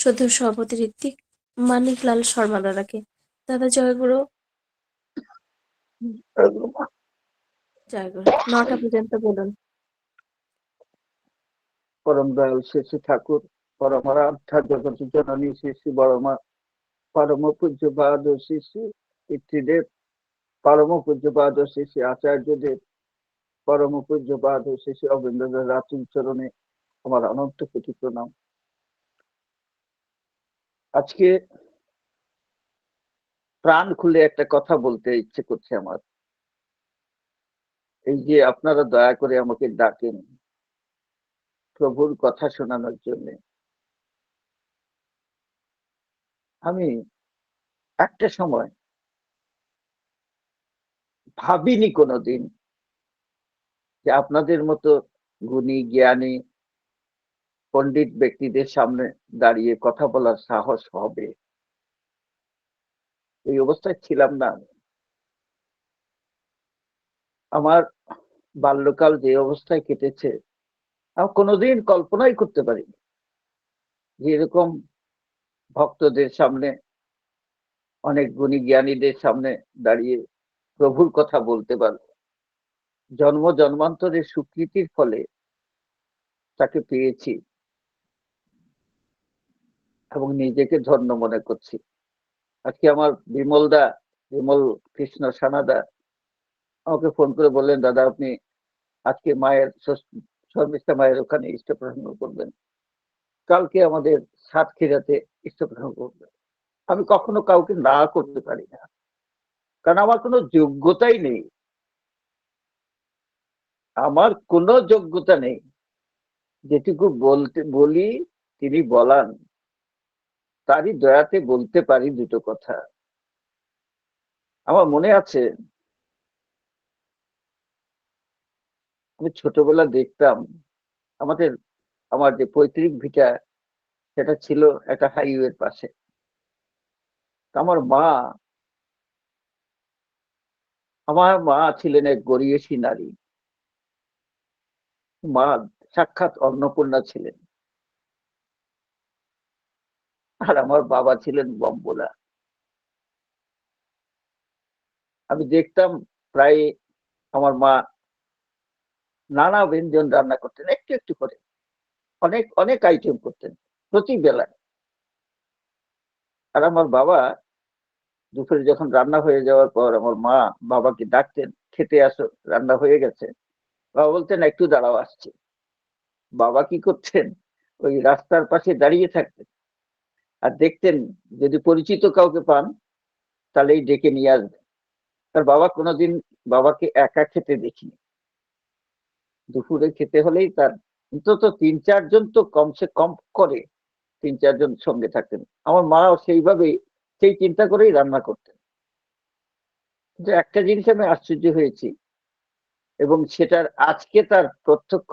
সদ্য সভাপতি ঋত্বিক মানিকলাল শর্মা দাদাকে। দাদা জয়গুরু জয়গুরু নটা পর্যন্ত বলুন। পরম দয়াল শ্রী ঠাকুর পরমারাধ্যা জগত জননী শ্রী শ্রী বড়মা পরম পূজ্যপাদ শ্রী শ্রী পিতৃদেব পরম পূজ্যপাদ শ্রী শ্রী আচার্যদেব, পরম পূজ্যপাদ শ্রী শ্রী অবিন্দ রাতুল চরণে আমার অনন্ত কোটি প্রণাম আজকে প্রাণ খুলে একটা কথা বলতে ইচ্ছে করছে আমার। এই যে আপনারা দয়া করে আমাকে ডাকেন প্রভুর কথা শোনানোর জন্য। আমি একটা সময় ভাবিনি কোনোদিন যে আপনাদের মতো গুণী, জ্ঞানী পণ্ডিত ব্যক্তিদের সামনে দাঁড়িয়ে কথা বলার সাহস হবে? এই অবস্থায় ছিলাম না আমি। আমার বাল্যকাল যে অবস্থায় কেটেছে আমি কোনোদিন কল্পনাই করতে পারিনি। যে এরকম ভক্তদের সামনে, অনেক গুণী জ্ঞানীদের সামনে দাঁড়িয়ে প্রভুর কথা বলতে পারব। জন্ম জন্মান্তরের স্বীকৃতির ফলে তাকে পেয়েছি। এবং নিজেকে ধন্য মনে করছি। আজকে আমার বিমল দা বিমল কৃষ্ণ সানাদা আমাকে ফোন করে বললেন, দাদা, আপনি আজকে মায়ের শর্মিষ্ঠা মায়ের ওখানে ইষ্ট প্রসঙ্গ করবেন। কালকে আমাদের সাতক্ষীরাতে ইষ্ট প্রসঙ্গ করবেন। আমি কখনো কাউকে না করতে পারি না। কারণ আমার কোনো যোগ্যতাই নেই। আমার কোনো যোগ্যতা নেই। যেটুকু বলতে, বলি, তিনি বলান। তারই দয়াতে বলতে পারি দুটো কথা। আমার মনে আছে, আমি ছোটবেলা দেখতাম, আমাদের, আমার যে পৈতৃক ভিটা, সেটা ছিল একটা হাইওয়ের পাশে। আমার মা আমার মা ছিলেন এক গরিয়সী নারী। মা সাক্ষাৎ অন্নপূর্ণা ছিলেন। আর আমার বাবা ছিলেন বম্বলা আমি দেখতাম প্রায় আমার মা নানা ব্যঞ্জন রান্না করতেন, একটু একটু করে। অনেক অনেক আইটেম করতেন প্রতি বেলায় আর আমার বাবা দুপুরে যখন রান্না হয়ে যাওয়ার পর আমার মা বাবাকে ডাকতেন, খেতে আসো, রান্না হয়ে গেছে। বাবা বলতেন, একটু দাঁড়াও, আসছে। বাবা কি করতেন? ওই রাস্তার পাশে দাঁড়িয়ে থাকতেন। আর দেখতেন, যদি পরিচিত কাউকে পান, তাহলেই ডেকে নিয়ে আসবেন। তার বাবা কোনোদিন বাবাকে একা খেতে দেখিনি। দুপুরে খেতে হলেই তার, অন্তত তিন চারজন তো কমসে কম করে তিন চারজন সঙ্গে থাকতেন। আমার মাও সেইভাবেই সেই চিন্তা করেই রান্না করতেন। কিন্তু একটা জিনিস আমি আশ্চর্য হয়েছি, এবং সেটার আজকে তার প্রত্যক্ষ,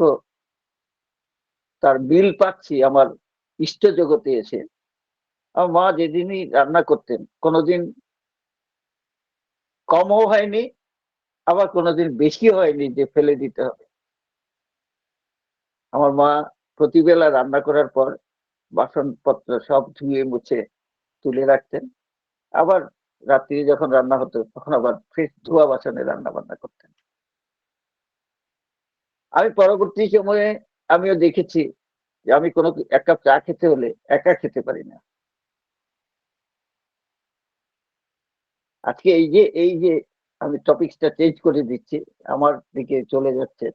তার বিল পাচ্ছি আমার ইষ্ট জগতে এসে। আমার মা যেদিনই রান্না করতেন, কোনোদিন কমও হয়নি, আবার কোনোদিন বেশি হয়নি যে ফেলে দিতে হবে। আমার মা প্রতিবেলা রান্না করার পর বাসনপত্র সব ধুয়ে মুছে তুলে রাখতেন। আবার রাত্রি যখন রান্না হতো, তখন আবার ফ্রেশ ধোয়া বাসনে রান্না বান্না করতেন। আমি পরবর্তী সময়ে আমিও দেখেছি যে আমি কোনো এক কাপ চা খেতে হলে একা খেতে পারি না। আজকে এই যে এই যে আমি টপিকসটা চেঞ্জ করে দিচ্ছি, আমার দিকে চলে যাচ্ছে।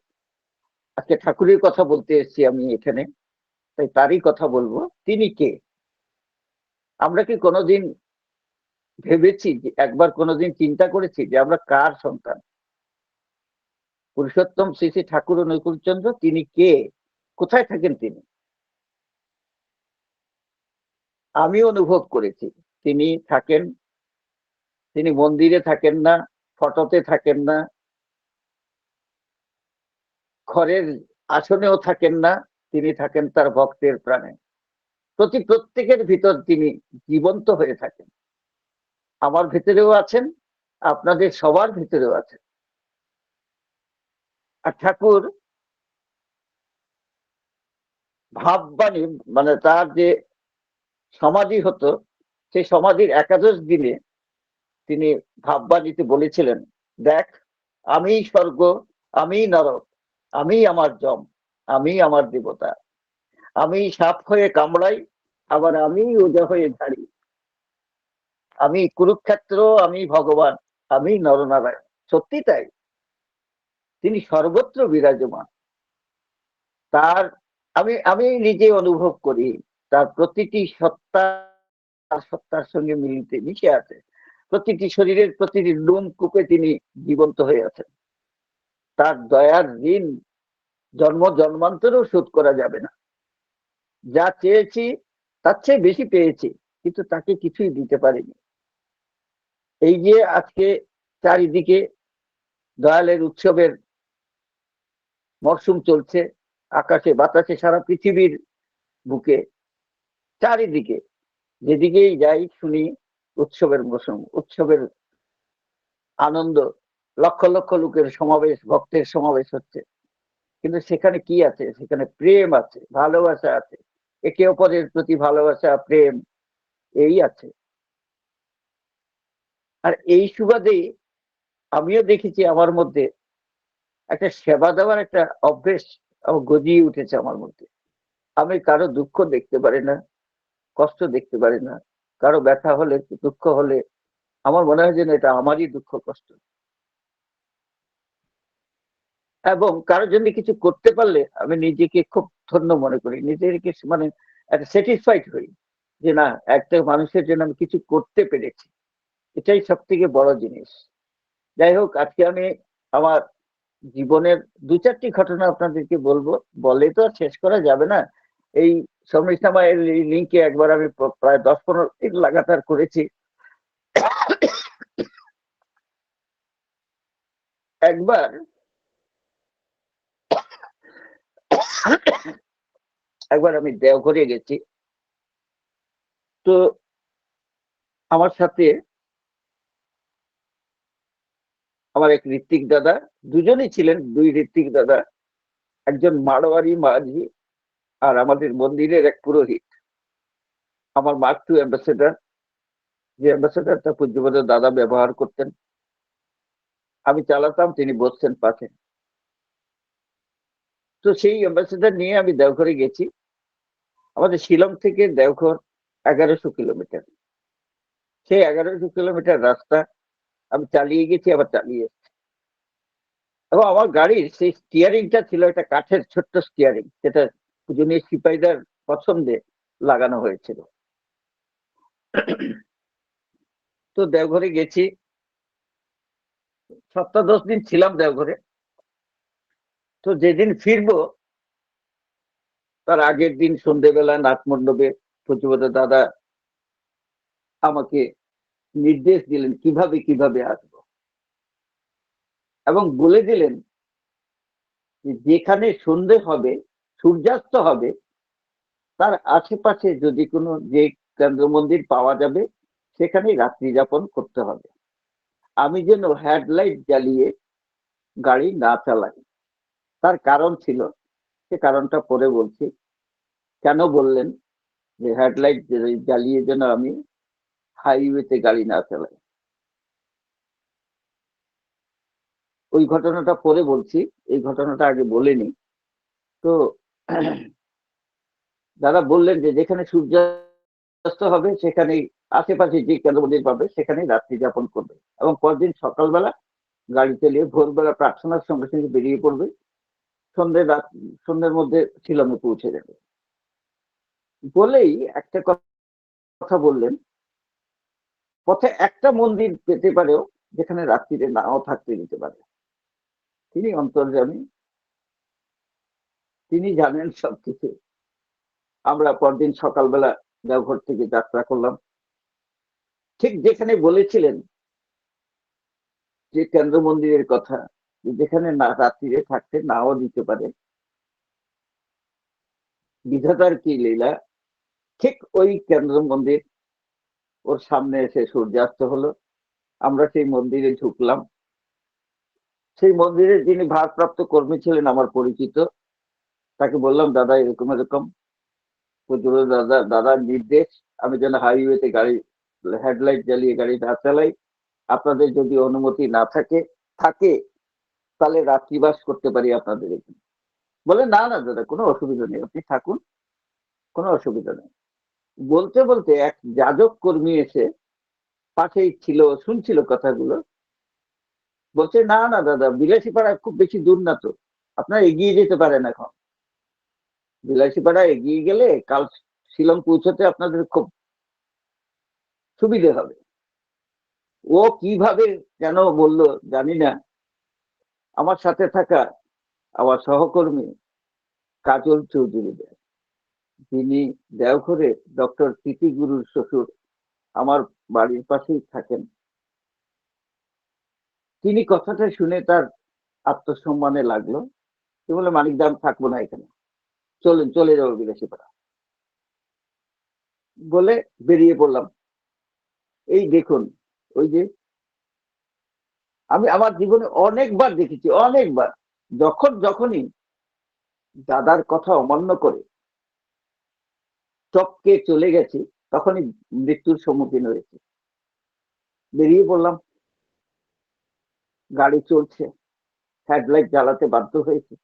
আজকে ঠাকুরের কথা বলতে এসেছি আমি এখানে, তাই তারই কথা বলব। তিনি কে? আমরা কি কোনোদিন ভেবেছি যে, একবার কোনোদিন চিন্তা করেছি যে, আমরা কার সন্তান? পুরুষোত্তম শ্রী শ্রী ঠাকুর ও নৈকুলচন্দ্র, তিনি কে? কোথায় থাকেন তিনি? আমি অনুভব করেছি, তিনি থাকেন তিনি মন্দিরে থাকেন না ফটোতে থাকেন না, ঘরের আসনেও থাকেন না, তিনি থাকেন তার ভক্তের প্রাণে। প্রতি প্রত্যেকের ভিতর তিনি জীবন্ত হয়ে থাকেন। আমার ভিতরেও আছেন, আপনাদের সবার ভিতরেও আছেন। আর ঠাকুর ভাববাণী মানে তার যে সমাধি হতো, সেই সমাধির একাদশ দিনে তিনি ভাববাণীতে বলেছিলেন, দেখ, আমি স্বর্গ, আমি নরক, আমি আমার জম, আমি আমার দেবতা। আমি সাপ হয়ে কামড়াই, আবার আমি ওজা হয়ে ঝাড়ি। আমি কুরুক্ষেত্র, আমি ভগবান, আমি নরনারায়ণ। সত্যি তাই? তিনি সর্বত্র বিরাজমান। তার, আমি আমি নিজে অনুভব করি, তার প্রতিটি সত্তা সত্তার সঙ্গে মিলিতে, মিশে আছে। প্রতিটি শরীরের প্রতিটি লুম কূপে তিনি জীবন্ত হয়ে আছেন। তার দয়ার ঋণ জন্ম জন্মান্তরেও শোধ করা যাবে না। যা চেয়েছি, তার চেয়ে বেশি পেয়েছি, কিন্তু তাকে কিছুই দিতে পারিনি। এই যে আজকে চারিদিকে দয়ালের উৎসবের মরশুম চলছে, আকাশে বাতাসে সারা পৃথিবীর বুকে, চারিদিকে, যেদিকেই যাই শুনি উৎসবের মৌসুম উৎসবের আনন্দ, লক্ষ লক্ষ লোকের সমাবেশ, ভক্তের সমাবেশ হচ্ছে। কিন্তু সেখানে কি আছে? সেখানে প্রেম আছে, ভালোবাসা আছে। একে অপরের প্রতি ভালোবাসা, প্রেম, এই আছে। আর এই সুবাদে আমিও দেখেছি আমার মধ্যে একটা সেবা দেওয়ার একটা অভ্যেস আমার গজিয়ে উঠেছে আমার মধ্যে। আমি কারও দুঃখ দেখতে পারি না, কষ্ট দেখতে পারি না কারও ব্যথা হলে, দুঃখ হলে, আমার মনে হয় যেন এটা আমারই দুঃখ, কষ্ট। এবং কারোর জন্য কিছু করতে পারলে আমি নিজেকে খুব ধন্য মনে করি। নিজেকে মানে একটা স্যাটিসফাইড হই যে না, একটা মানুষের জন্য আমি কিছু করতে পেরেছি। এটাই সব থেকে বড় জিনিস। যাই হোক, আজকে আমি আমার জীবনের দু চারটি ঘটনা আপনাদেরকে বলব। বলে তো আর শেষ করা যাবে না। এই সমৃষ্ঠামায়ের লিঙ্কে একবার আমি প্রায় দশ পনেরো দিন লাগাতার করেছি। একবার একবার আমি দেওঘরে গেছি। তো আমার সাথে আমার এক ঋত্বিক দাদা, দুজনেই ছিলেন। দুই ঋত্বিক দাদা, একজন মাড়োয়ারি মাঝি আর আমাদের মন্দিরের এক পুরোহিত, আমার মার্ক টু অ্যাম্বাসেডার, যে অ্যাম্বাসেডারটা পূজ্যপদ দাদা ব্যবহার করতেন, আমি চালাতাম, তিনি বসছেন পাশে। তো সেই অ্যাম্বাসেডার নিয়ে আমি দেওঘরে গেছি। আমাদের শিলং থেকে দেওঘর এগারোশো কিলোমিটার। সেই এগারোশো কিলোমিটার রাস্তা আমি চালিয়ে গেছি, আবার চালিয়ে এসেছি। এবং আমার গাড়ির সেই স্টিয়ারিংটা ছিল একটা কাঠের ছোট্ট স্টিয়ারিং যেটা পুজনীয় সিপাহীদের পছন্দে লাগানো হয়েছিল। তো দেওঘরে গেছি। সপ্তাহ দশ দিন ছিলাম দেওঘরে। তো যেদিন ফিরবো, তার আগের দিন সন্ধেবেলা নাটমণ্ডপে প্রচুরত দাদা আমাকে নির্দেশ দিলেন, কীভাবে কীভাবে আসব? এবং বলে দিলেন যেখানে সন্ধে হবে সূর্যাস্ত হবে, তার আশেপাশে যদি কোনো যে কেন্দ্র মন্দির পাওয়া যাবে সেখানে রাত্রি যাপন করতে হবে। আমি যেন হেডলাইট জ্বালিয়ে গাড়ি না চালাই। তার কারণ ছিল, সে কারণটা পরে বলছি। কেন বললেন যে হেডলাইট জ্বালিয়ে যেন আমি হাইওয়েতে গাড়ি না চালাই? ওই ঘটনাটা পরে বলছি, এই ঘটনাটা আগে বলিনি। তো দাদা বললেন যে যেখানে সূর্যাস্ত হবে, সেখানেই আশেপাশে যে কেন্দ্র মন্দির পাবে, সেখানেই রাত্রি যাপন করবে। এবং পরদিন সকালবেলা গাড়ি চালিয়ে ভোরবেলা প্রার্থনার সঙ্গে সঙ্গে বেরিয়ে পড়বে। সন্ধ্যে রাত, সন্ধ্যের মধ্যে শিলংয়ে পৌঁছে যাবে। বলেই একটা কথা বললেন, পথে একটা মন্দির পেতে পারেও যেখানে রাত্রিতে নাও থাকতে দিতে পারে। তিনি অন্তর্জামী তিনি জানেন সবকিছু। আমরা পরদিন সকালবেলা দেওঘর থেকে যাত্রা করলাম। ঠিক যেখানে বলেছিলেন যে কেন্দ্র মন্দিরের কথা যেখানে না রাত্রিরে থাকতে নাও দিতে পারে। বিধাতার কি লীলা? ঠিক ওই কেন্দ্র মন্দির। ওর সামনে এসে সূর্যাস্ত হলো। আমরা সেই মন্দিরে ঢুকলাম। সেই মন্দিরে যিনি ভারপ্রাপ্ত কর্মী ছিলেন, আমার পরিচিত। তাকে বললাম, দাদা, এরকম এরকম দাদা দাদার নির্দেশ। আমি যেন হাইওয়েতে গাড়ি হেডলাইট জ্বালিয়ে গাড়ি না চালাই। আপনাদের যদি অনুমতি না থাকে থাকে, তাহলে রাত্রিবাস করতে পারি আপনাদের এখানে। বলে, না না, দাদা, কোনো অসুবিধা নেই, আপনি থাকুন, কোনো অসুবিধা নেই। বলতে বলতে এক যাজক কর্মী এসে পাশেই ছিল, শুনছিল কথাগুলো। বলছে, না না, দাদা, বিলাসীপাড়া খুব বেশি দূর না তো, আপনারা এগিয়ে যেতে পারেন এখন। বিলাসীপাড়া এগিয়ে গেলে কাল শিলং পৌঁছতে আপনাদের খুব সুবিধে হবে। ও কীভাবে কেন বলল, জানি না। আমার সাথে থাকা আমার সহকর্মী কাজল চৌধুরী দেয়। যিনি দেওঘরে ডক্টর প্রীতি গুরুর শ্বশুর আমার বাড়ির পাশেই থাকেন। তিনি কথাটা শুনে তার আত্মসম্মানে লাগল। সে বলে মানিক দাম থাকব না এখানে। চলেন, চলে যাব বিলাসীপাড়া বলে বেরিয়ে পড়লাম। এই দেখুন, ওই যে আমি আমার জীবনে অনেকবার দেখেছি, অনেকবার। যখন, যখনই দাদার কথা অমান্য করে চপকে চলে গেছি, তখনই মৃত্যুর সম্মুখীন হয়েছে। বেরিয়ে পড়লাম। গাড়ি চলছে, হেডলাইট জ্বালাতে বাধ্য হয়েছে।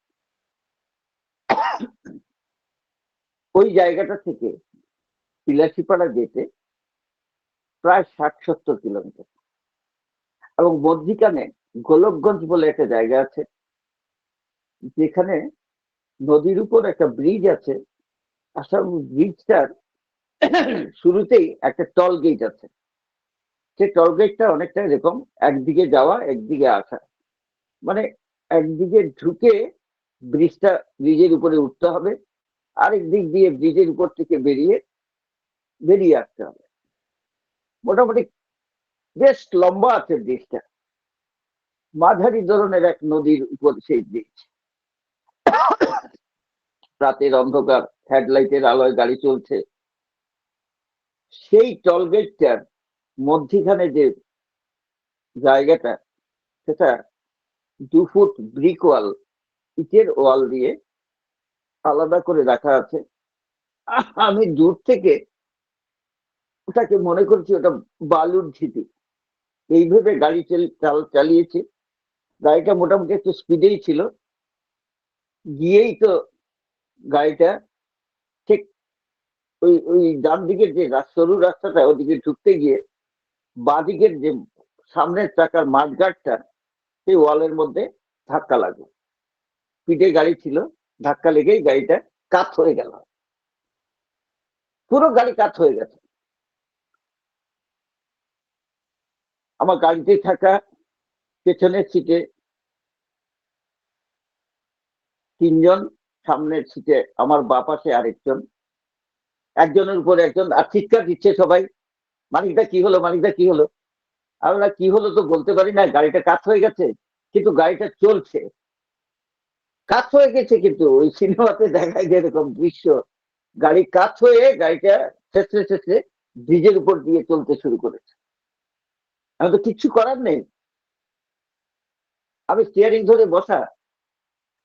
ওই জায়গাটা থেকে বিলাসীপাড়া যেতে প্রায় ষাট, সত্তর কিলোমিটার। এবং মধ্যিখানে গোলকগঞ্জ বলে একটা জায়গা আছে, যেখানে নদীর উপর একটা ব্রিজ আছে। আসলে ব্রিজটার শুরুতেই একটা টল গেট আছে। সেই টল গেটটা অনেকটা এরকম, একদিকে যাওয়া, একদিকে আসা। মানে একদিকে ঢুকে ব্রিজটা ব্রিজের উপরে উঠতে হবে। আরেক দিক দিয়ে ব্রিজের উপর থেকে বেরিয়ে বেরিয়ে আসতে হবে। মোটামুটি বেশ লম্বা আছে ব্রিজটা। মাঝারি ধরনের এক নদীর উপর সেই ব্রিজ। রাতের অন্ধকার, হেডলাইটের আলোয় গাড়ি চলছে। সেই টলগেটটার মধ্যিখানে যে জায়গাটা, সেটা দু ফুট ব্রিক ওয়াল ইটের ওয়াল দিয়ে আলাদা করে রাখা আছে। আমি দূর থেকে ওটাকে মনে করছি ওটা বালুর ঝিটি। এইভাবে গাড়ি চাল চালিয়েছি। গাড়িটা মোটামুটি একটু স্পিডেই ছিল। গিয়েই তো গাড়িটা ঠিক ওই ওই ডান দিকের যে সরু রাস্তাটা ওদিকে ঢুকতে গিয়ে বাঁদিকের যে সামনের চাকার মাঠগাটটা সেই ওয়ালের মধ্যে ধাক্কা লাগল। পিঠে গাড়ি ছিল। ধাক্কা লেগেই গাড়িটা কাত হয়ে গেল। পুরো গাড়ি কাত হয়ে গেছে। আমার গাড়িতে থাকা পেছনের সিটে তিনজন, সামনের সিটে আমার বা পাশে আরেকজন। একজনের উপর একজন। আর চিৎকার দিচ্ছে সবাই মানিকদা কি হলো? মানিকদা কি হলো? আমরা কি হলো তো বলতে পারি না, গাড়িটা কাত হয়ে গেছে, কিন্তু গাড়িটা চলছে। কাজ হয়ে গেছে কিন্তু, ওই সিনেমাতে দেখায় যেরকম দৃশ্য। গাড়ি কাজ হয়ে গাড়িটা শেষে শেষে ব্রিজের উপর দিয়ে চলতে শুরু করেছে। আমি তো কিচ্ছু করার নেই। আমি স্টিয়ারিং ধরে বসা।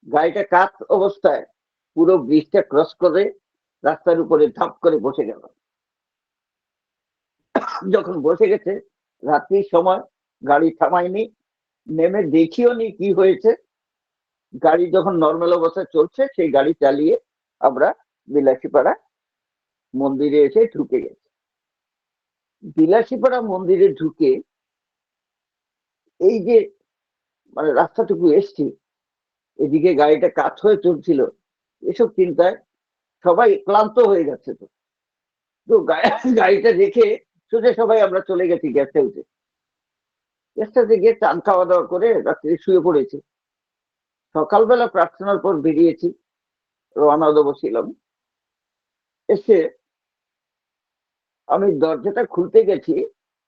গাড়িটা কাত অবস্থায় পুরো ব্রিজটা ক্রস করে রাস্তার উপরে ধাপ করে বসে গেল। যখন বসে গেছে, রাত্রির সময় গাড়ি থামায়নি, নেমে দেখিও নি কি হয়েছে। গাড়ি যখন নর্মাল অবস্থায় চলছে, সেই গাড়ি চালিয়ে আমরা বিলাসীপাড়া মন্দিরে এসে ঢুকে গেছি। বিলাসীপাড়া মন্দিরে ঢুকে এই যে মানে রাস্তাটুকু এসছি, এদিকে গাড়িটা কাজ হয়ে চলছিল, এসব চিন্তায় সবাই ক্লান্ত হয়ে যাচ্ছে তো। তো গাড়িটা রেখে সোজা সবাই আমরা চলে গেছি গ্যাস হাউসে গ্যাস হাউসে গিয়ে চান খাওয়া দাওয়া করে রাত্রে শুয়ে পড়েছি। সকালবেলা প্রার্থনার পর বেরিয়েছি, রওনা দেবো ছিলাম এসে আমি দরজাটা খুলতে গেছি,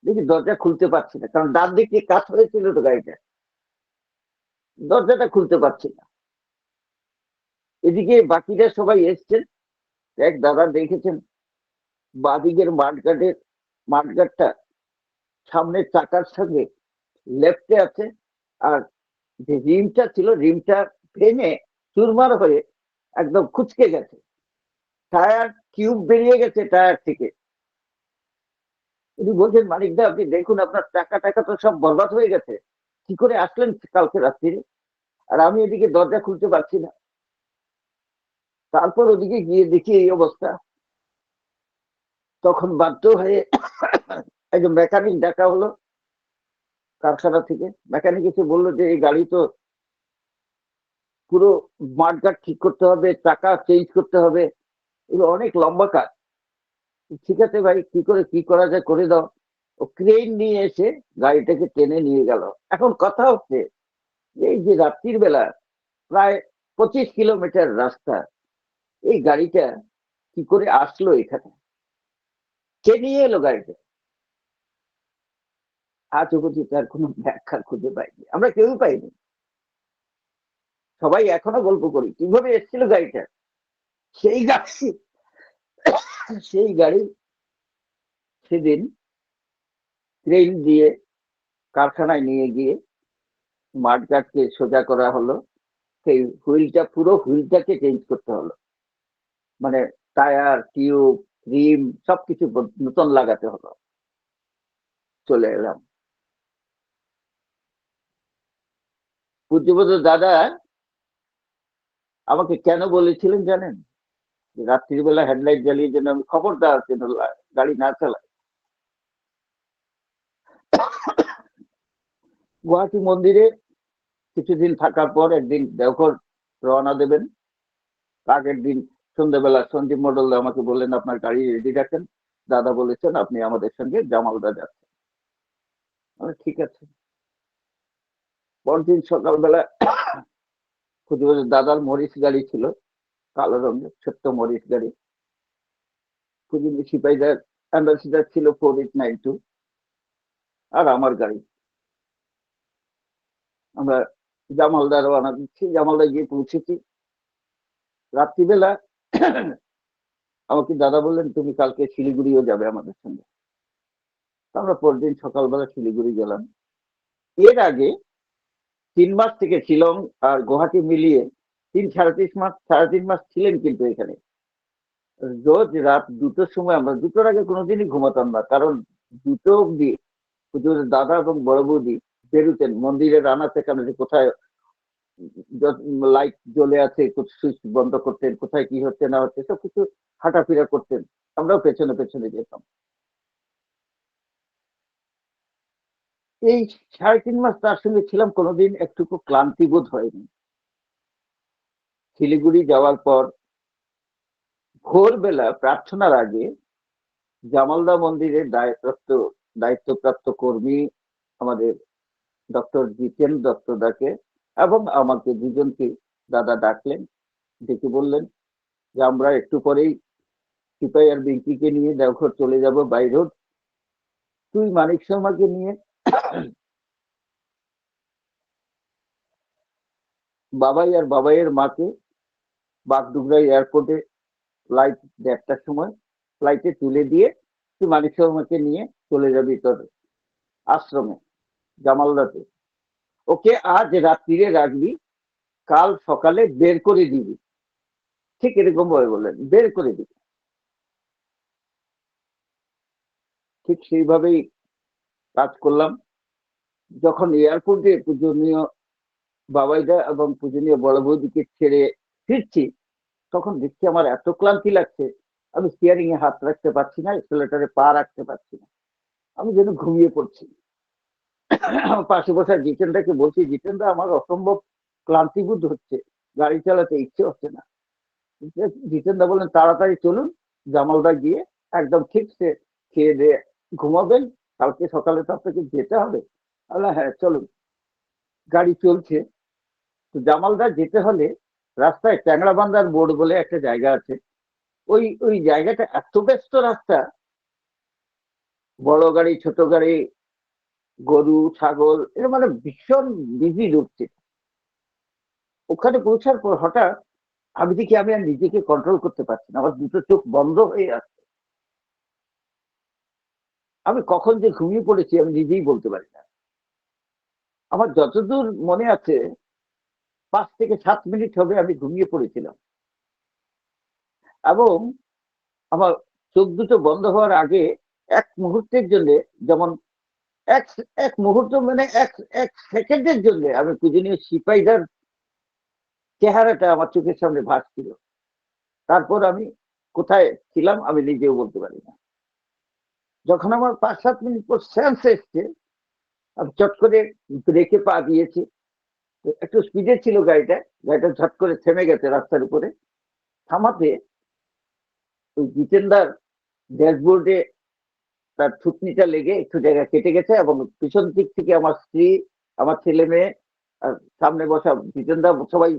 দেখি দরজা খুলতে পারছি না, কারণ ডান দিক কাজ হয়েছিল তো গাড়িটা। দরজাটা খুলতে পারছি না। এদিকে বাকিরা সবাই এসছেন, এক দাদা দেখেছেন, বাদিকের মাঠঘাটের, মাঠঘাটটা সামনের চাকার সঙ্গে লেফটে আছে আর যে রিমটা ছিল, রিমটা ভেঙে চুরমার হয়ে একদম খুচকে গেছে। টায়ার টিউব বেরিয়ে গেছে টায়ার থেকে। উনি বলছেন, মানিক দা, আপনি দেখুন, আপনার টাকা টাকা তো সব বরবাদ হয়ে গেছে। কি করে আসলেন কালকে রাত্রিরে? আর আমি এদিকে দরজা খুলতে পারছি না। তারপর ওদিকে গিয়ে দেখি এই অবস্থা। তখন বাধ্য হয়ে একজন মেকানিক ডাকা হলো। কারখানা থেকে। মেকানিক এসে বলল যে, এই গাড়ি তো পুরো মাঠঘাট ঠিক করতে হবে, চাকা চেঞ্জ করতে হবে। এগুলো অনেক লম্বা কাজ। ঠিক আছে ভাই, কি করে, কি করা যায় করে দাও। ও ক্রেন নিয়ে এসে গাড়িটাকে টেনে নিয়ে গেল। এখন কথা হচ্ছে, এই যে রাত্রির বেলা, প্রায় পঁচিশ কিলোমিটার রাস্তা, এই গাড়িটা কি করে আসলো এখানে? কে নিয়ে এলো গাড়িটা? আজ অবধি তার কোনো ব্যাখ্যা খুঁজে পাইনি। আমরা কেউ পাইনি। সবাই এখনও গল্প করি। কীভাবে এসেছিল গাড়িটা? সেই গাড়ি সেই গাড়ি সেদিন ট্রেন দিয়ে কারখানায় নিয়ে গিয়ে মাঠঘাটকে সোজা করা হলো। সেই হুইলটা, পুরো হুইলটাকে চেঞ্জ করতে হলো। মানে টায়ার, টিউব, রিম, সবকিছু নতুন লাগাতে হলো। চলে এলাম। পূজ্যবোধ দাদা আমাকে কেন বলেছিলেন জানেন? রাত্রিবেলা হেডলাইট জ্বালিয়ে যেন আমি খবরদার যেন লা- গাড়ি না চালাই। গুয়াহাটি মন্দিরে কিছুদিন থাকার পর একদিন দেওঘর রওনা দেবেন। আগের দিন সন্ধ্যাবেলা সঞ্জীব মডল আমাকে বললেন, আপনার গাড়ি রেডি রাখেন। দাদা বলেছেন, আপনি আমাদের সঙ্গে জামালদা যাচ্ছেন। ঠিক আছে। পরদিন সকালবেলা খুঁজে দাদার মরিচ গাড়ি ছিল, কালো রঙের, ছোট্ট মরিচ গাড়ি। খুঁজে সিপাহীদার অ্যাম্বাসিডার ছিল ফোর এইট নাইন টু আর আমার গাড়ি। আমরা জামালদার রওনা দিচ্ছি জামালদা গিয়ে পৌঁছেছি। রাত্রিবেলা আমাকে দাদা বললেন, তুমি কালকে শিলিগুড়িও যাবে আমাদের সঙ্গে। আমরা পরদিন সকালবেলা শিলিগুড়ি গেলাম। এর আগে তিন মাস থেকে শিলং আর গুয়াহাটি মিলিয়ে তিন, সাড়ে তিন মাস, সাড়ে তিন মাস ছিলেন কিন্তু এখানে। রোজ রাত দুটোর সময় আমরা, দুটোর আগে কোনোদিনই ঘুমাতাম না, কারণ দুটো অব্দি হুজুর দাদা এবং বড় বৌদি বেরুতেন, মন্দিরের আনাতে কানাতে কোথায় লাইট জ্বলে আছে সুইচ বন্ধ করতেন, কোথায় কি হচ্ছে না হচ্ছে সব কিছু হাঁটাফেরা করতেন, আমরাও পেছনে পেছনে যেতাম। এই সাড়ে তিন মাস তার সঙ্গে ছিলাম, কোনোদিন একটুকু ক্লান্তি বোধ হয়নি। শিলিগুড়ি যাওয়ার পর ভোরবেলা প্রার্থনার আগে জামালদা মন্দিরের দায়প্রাপ্ত দায়িত্বপ্রাপ্ত কর্মী আমাদের ডক্টর জিতেন দত্তদাকে এবং আমাকে দুজনকে দাদা ডাকলেন, ডেকে বললেন যে আমরা একটু পরেই সিপাই আর বিঙ্কিকে নিয়ে দেওঘর চলে যাব, বাই রোড। তুই মানিক শর্মাকে নিয়ে বাবাই আর বাবাইয়ের মাকে বাগডুগরা এয়ারপোর্টে ফ্লাইট দেড়টার সময় ফ্লাইটে তুলে দিয়ে তুই মানিক শর্মাকে নিয়ে চলে যাবি তোর আশ্রমে, জামালদাতে। ওকে আজ রাত্রিরে রাখবি, কাল সকালে বের করে দিবি। ঠিক এরকম ভাবে বললেন, বের করে দিবি। ঠিক সেইভাবেই কাজ করলাম। যখন এয়ারপোর্টে পূজনীয় বাবাইদা এবং পূজনীয় বড় বৌদিকে ছেড়ে ফিরছি, তখন দেখছি আমার এত ক্লান্তি লাগছে। আমি স্টিয়ারিং এ হাত রাখতে পারছি না এক্সেলেটারে পা রাখতে পারছি না। আমি যেন ঘুমিয়ে পড়ছি। পাশে বসা জিতেনদাকে বলছি, জিতেনদা, আমার অসম্ভব ক্লান্তিবোধ হচ্ছে। গাড়ি চালাতে ইচ্ছে হচ্ছে না। জিতেনদা বললেন, তাড়াতাড়ি চলুন, জামালদা গিয়ে একদম ঠিক সে খেয়ে দিয়ে ঘুমাবেন। কালকে সকালে তো আপনাকে যেতে হবে। আল্লাহ হ্যাঁ চলুন গাড়ি চলছে। তো জামালদা যেতে হলে রাস্তায় ট্যাংরাবান্ধার বোর্ড বলে একটা জায়গা আছে। ওই ওই জায়গাটা এত ব্যস্ত রাস্তা। বড় গাড়ি, ছোট গাড়ি, গরু, ছাগল, এর মানে ভীষণ বিজি ঢুকছে ওখানে পৌঁছার পর হঠাৎ আমি দেখি আমি আর নিজেকে কন্ট্রোল করতে পারছি না। আমার দুটো চোখ বন্ধ হয়ে আসছে আমি কখন যে ঘুমিয়ে পড়েছি আমি নিজেই বলতে পারি না। আমার যতদূর মনে আছে, পাঁচ থেকে সাত মিনিট হবে আমি ঘুমিয়ে পড়েছিলাম। এবং আমার চোখ দুটো বন্ধ হওয়ার আগে এক মুহূর্তের জন্য, যেমন এক এক মুহূর্ত মানে এক এক সেকেন্ডের জন্য আমি পূজনীয় সিপাহীদার চেহারাটা আমার চোখের সামনে ভাসছিল। তারপর আমি কোথায় ছিলাম আমি নিজেও বলতে পারি না। যখন আমার পাঁচ, সাত মিনিট পর সেন্স এসছে চট করে ব্রেকে পা দিয়েছি। একটু স্পিডে ছিল গাড়িটা গাড়িটা ঝট করে থেমে গেছে রাস্তার উপরে। থামাতে ওই জিতেন্দার ড্যাশবোর্ডে তার থুতনিটা লেগে একটু জায়গা কেটে গেছে এবং পিছন দিক থেকে আমার স্ত্রী, আমার ছেলে মেয়ে আর সামনে বসা জিতেন্দা সবাই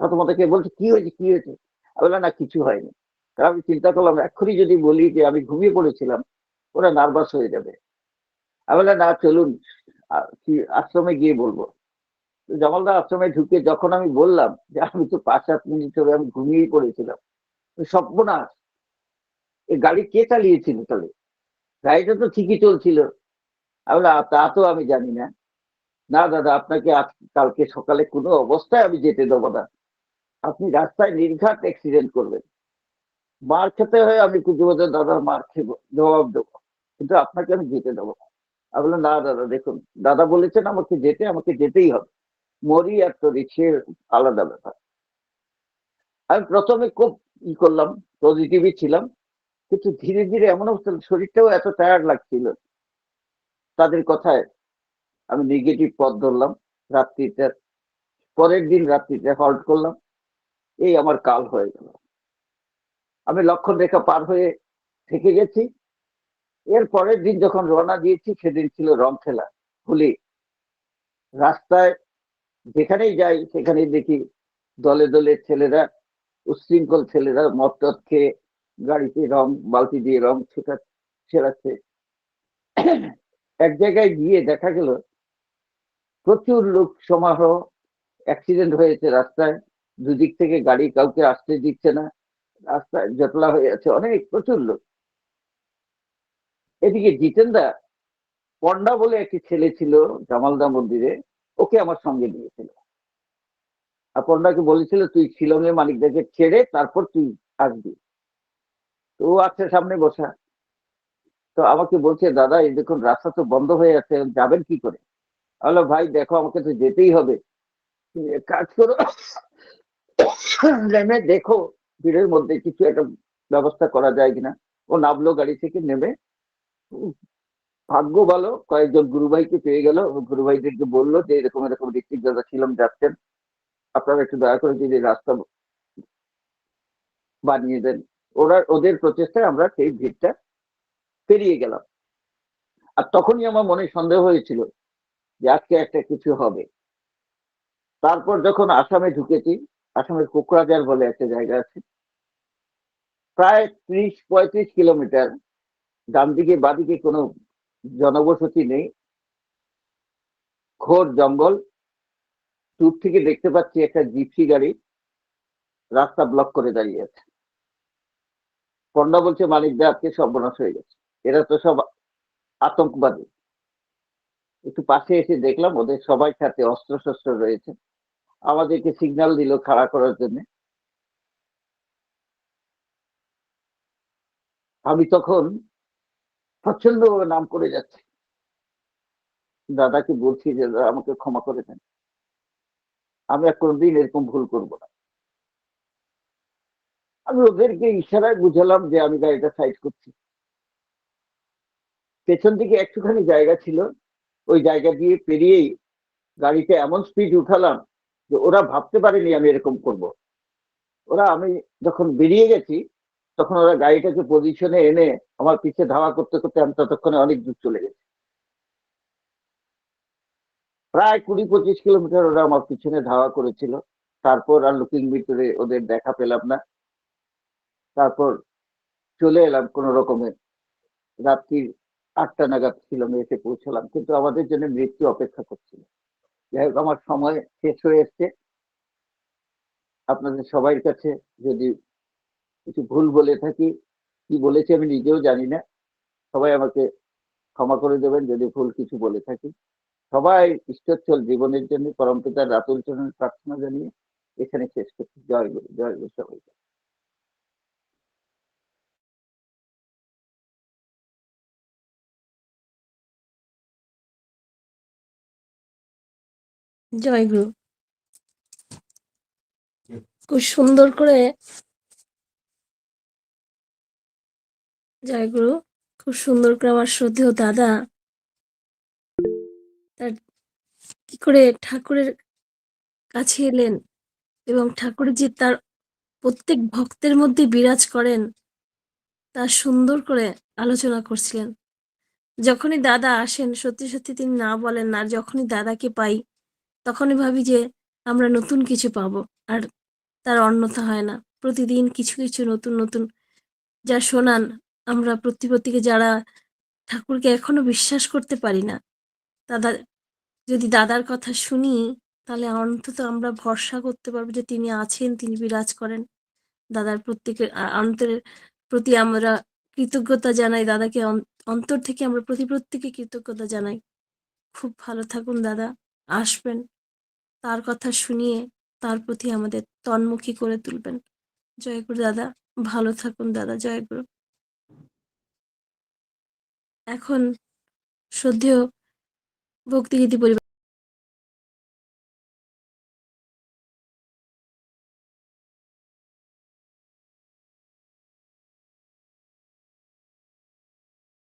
প্রথমত কে বলছে, কি হয়েছে কি হয়েছে? বললাম, না, কিছু হয়নি। কারণ আমি চিন্তা করলাম, এক্ষুনি যদি বলি যে আমি ঘুমিয়ে পড়েছিলাম, ওরা নার্ভাস হয়ে যাবে। আমি না, চলুন। আশ্রমে গিয়ে বলব। জামালদা আশ্রমে ঢুকে যখন আমি বললাম যে, আমি তো পাঁচ সাত মিনিট ধরে আমি ঘুমিয়েই পড়েছিলাম সর্বনাশ। এই গাড়ি কে চালিয়েছিল তাহলে? গাড়িটা তো ঠিকই চলছিল। আমি তা তো আমি জানি না। না দাদা, আপনাকে আজ, কালকে সকালে কোনো অবস্থায় আমি যেতে দেবো না। আপনি রাস্তায় নির্ঘাত অ্যাক্সিডেন্ট করবেন। মার খেতে হয়, আমি কিছু বছর দাদার মার খেবো, জবাব দেবো। কিন্তু আপনাকে আমি যেতে দেবো না। আমি বললাম, না, দাদা, দেখুন, দাদা বলেছেন আমাকে যেতে, আমাকে যেতেই হবে। মরি আর তো রিক্সের আলাদা ব্যাপার। আমি প্রথমে খুব ই করলাম পজিটিভই ছিলাম, কিন্তু ধীরে ধীরে এমন অবস্থা, শরীরটাও এত টায়ার্ড লাগছিল। তাদের কথায় আমি নেগেটিভ পথ ধরলাম, রাত্রিতে, পরের দিন রাত্রিতে হল্ট করলাম। এই আমার কাল হয়ে গেল। আমি লক্ষণ রেখা পার হয়ে থেকে গেছি। এর পরের দিন যখন রওনা দিয়েছি, সেদিন ছিল রং খেলা, হোলি। রাস্তায় যেখানেই যাই, সেখানেই দেখি দলে দলে ছেলেরা, উশৃঙ্খল ছেলেরা মদ টদ খেয়ে গাড়িতে রং, বালতি দিয়ে রং ছেটা ছেড়াচ্ছে। এক জায়গায় গিয়ে দেখা গেল, প্রচুর লোক সমারোহ, অ্যাক্সিডেন্ট হয়েছে রাস্তায়। দুদিক থেকে গাড়ি কাউকে আসতে দিচ্ছে না। রাস্তায় জটলা হয়ে আছে অনেক, প্রচুর লোক। এদিকে জিতেন্দা পন্ডা বলে একটি ছেলে ছিল জামালদা মন্দিরে, ওকে আমার সঙ্গে দিয়েছিল আর পন্ডাকে বলেছিল, তুই শিলংয়ে মালিকদাকে ছেড়ে তারপর তুই আসবি। তো ও আছে সামনে বসা। তো আমাকে বলছে, দাদা, এই দেখুন, রাস্তা তো বন্ধ হয়ে আছে, যাবেন কি করে? বলল, ভাই, দেখো, আমাকে তো যেতেই হবে। কাজ করো। নেমে দেখো, ভিড়ের মধ্যে কিছু একটা ব্যবস্থা করা যায় কিনা? ও নামলো গাড়ি থেকে, নেমে ভাগ্য ভালো। কয়েকজন গুরুভাইকে পেয়ে গেল। গুরুভাইদেরকে বলল যে, এরকম এরকম ঋত্বিক দাদা ছিলাম যাচ্ছেন। আপনারা একটু দয়া করে যদি রাস্তা বানিয়ে দেন। ওরা, ওদের প্রচেষ্টায় আমরা সেই ভিড়টা পেরিয়ে গেলাম। আর তখনই আমার মনে সন্দেহ হয়েছিল যে, আজকে একটা কিছু হবে। তারপর যখন আসামে ঢুকেছি, আসামের কোকরাঝার বলে একটা জায়গা আছে। প্রায় ত্রিশ, পঁয়ত্রিশ কিলোমিটার ডান দিকে বাদিকে কোনো জনবসতি নেই। ঘোর জঙ্গল। দূর থেকে দেখতে পাচ্ছি একটা জিপসি গাড়ি রাস্তা ব্লক করে দাঁড়িয়ে আছে। পন্ডা বলছে, মালিক দা, আজকে সর্বনাশ হয়ে গেছে। এরা তো সব আতঙ্কবাদী। একটু পাশে এসে দেখলাম, ওদের সবাই সাথে অস্ত্র শস্ত্র রয়েছে। আমাদেরকে সিগন্যাল দিল খাড়া করার জন্য। আমি তখন প্রচণ্ড নাম করে যাচ্ছে। দাদাকে বলছি যে, দাদা, আমাকে ক্ষমা করে দেন। আমি আর কোনোদিন এরকম ভুল করব না। আমি ওদেরকে ইশারায় বুঝালাম যে, আমি গাড়িটা সাইড করছি। পেছন দিকে একটুখানি জায়গা ছিল। ওই জায়গা দিয়ে পেরিয়েই গাড়িতে এমন স্পিড উঠালাম যে, ওরা ভাবতে পারেনি আমি এরকম করব। ওরা, আমি যখন বেরিয়ে গেছি তখন ওরা গাড়িটাকে পজিশনে এনে আমার পিছে ধাওয়া করতে করতে আমি ততক্ষণে অনেক দূর চলে গেছি। প্রায় কুড়ি পঁচিশ কিলোমিটার ওরা আমার পিছনে ধাওয়া করেছিল। তারপর আর লুকিং ভিতরে ওদের দেখা পেলাম না। তারপর চলে এলাম কোনো রকমে। রাত্রি আটটা নাগাদ শিলংয়ে এসে পৌঁছলাম। কিন্তু আমাদের জন্য মৃত্যু অপেক্ষা করছিল। যাই হোক, আমার সময় শেষ হয়ে এসছে। আপনাদের সবার কাছে যদি কিছু ভুল বলে থাকি, কি বলেছি আমি নিজেও জানি না। সবাই আমাকে ক্ষমা করে দেবেন যদি ভুল কিছু বলে থাকি। সবাই ঈশ্বরচল জীবনের জন্য, পরম পিতার রাতুল চরণের প্রার্থনা জানিয়ে এখানে শেষ করছি। জয় গুরু জয় গুরু সবাইকে। জয় গুরু। খুব সুন্দর করে জয়গুরু খুব সুন্দর করে আমার শ্রদ্ধেয় দাদা, তার কি করে ঠাকুরের কাছে এলেন এবং ঠাকুর যে তার প্রত্যেক ভক্তের মধ্যে বিরাজ করেন, তা সুন্দর করে আলোচনা করছিলেন। যখনই দাদা আসেন, সত্যি সত্যি তিনি না বলেন আর যখনই দাদাকে পাই, তখনই ভাবি যে আমরা নতুন কিছু পাবো, আর তার অন্যথা হয় না। প্রতিদিন কিছু কিছু নতুন নতুন যা শোনান আমরা প্রতিপত্তিকে যারা ঠাকুরকে এখনও বিশ্বাস করতে পারি না, দাদা, যদি দাদার কথা শুনি, তাহলে অন্তত আমরা ভরসা করতে পারব যে তিনি আছেন, তিনি বিরাজ করেন। দাদার প্রত্যেকের অন্তরের প্রতি আমরা কৃতজ্ঞতা জানাই, দাদাকে অন- অন্তর থেকে আমরা প্রতি প্রত্যেকে কৃতজ্ঞতা জানাই। খুব ভালো থাকুন দাদা, আসবেন। তার কথা শুনিয়ে তার প্রতি আমাদের তন্মুখী করে তুলবেন। জয়গুরু দাদা, ভালো থাকুন দাদা জয়গুরু এখন শ্রদ্ধেয় ভক্তিগীতি পরিবার